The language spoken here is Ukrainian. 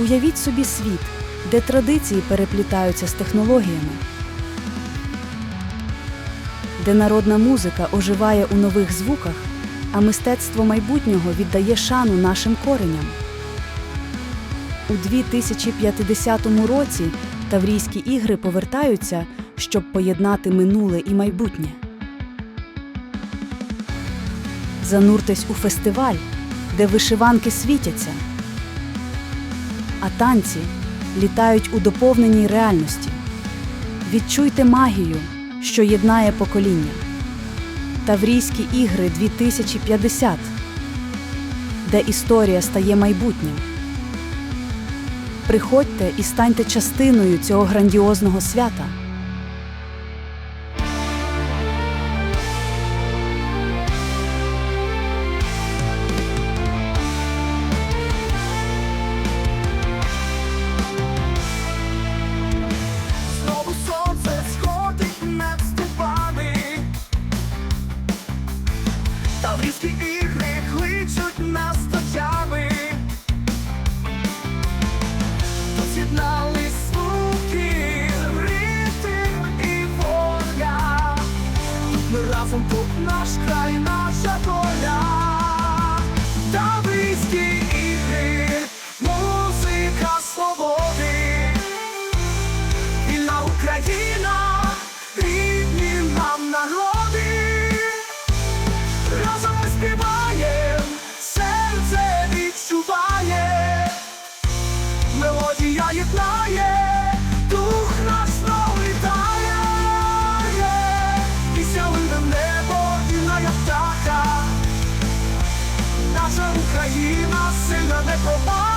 Уявіть собі світ, де традиції переплітаються з технологіями, де народна музика оживає у нових звуках, а мистецтво майбутнього віддає шану нашим кореням. У 2050 році Таврійські ігри повертаються, щоб поєднати минуле і майбутнє. Зануртесь у фестиваль, де вишиванки світяться, а танці літають у доповненій реальності. Відчуйте магію, що єднає покоління. Таврійські ігри 2050, де історія стає майбутнім. Приходьте і станьте частиною цього грандіозного свята. Таврійські ігри кличуть нас ночами goodbye.